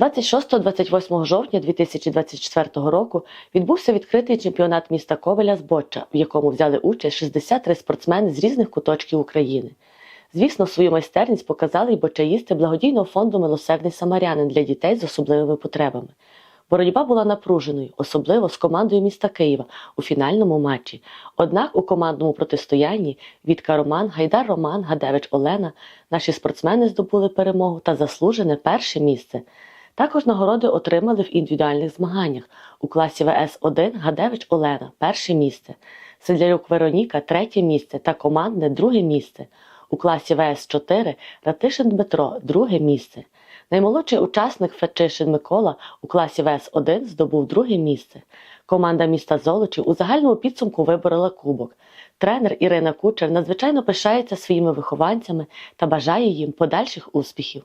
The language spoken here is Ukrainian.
26-28 жовтня 2024 року відбувся відкритий чемпіонат міста Ковеля з боча, в якому взяли участь 63 спортсмени з різних куточків України. Звісно, свою майстерність показали й бочаїсти благодійного фонду Милосердний Самарянин для дітей з особливими потребами. Боротьба була напруженою, особливо з командою міста Києва у фінальному матчі. Однак у командному протистоянні Вітка Роман, Гайдар Роман, Гадевич Олена наші спортсмени здобули перемогу та заслужене перше місце. Також нагороди отримали в індивідуальних змаганнях у класі ВС-1 Гадевич Олена перше місце, Седлярюк Вероніка третє місце та командне друге місце. У класі ВС-4 Ратишин Дмитро друге місце. Наймолодший учасник Фечишин Микола у класі ВС-1 здобув друге місце. Команда міста Золочів у загальному підсумку виборола кубок. Тренер Ірина Кучер надзвичайно пишається своїми вихованцями та бажає їм подальших успіхів.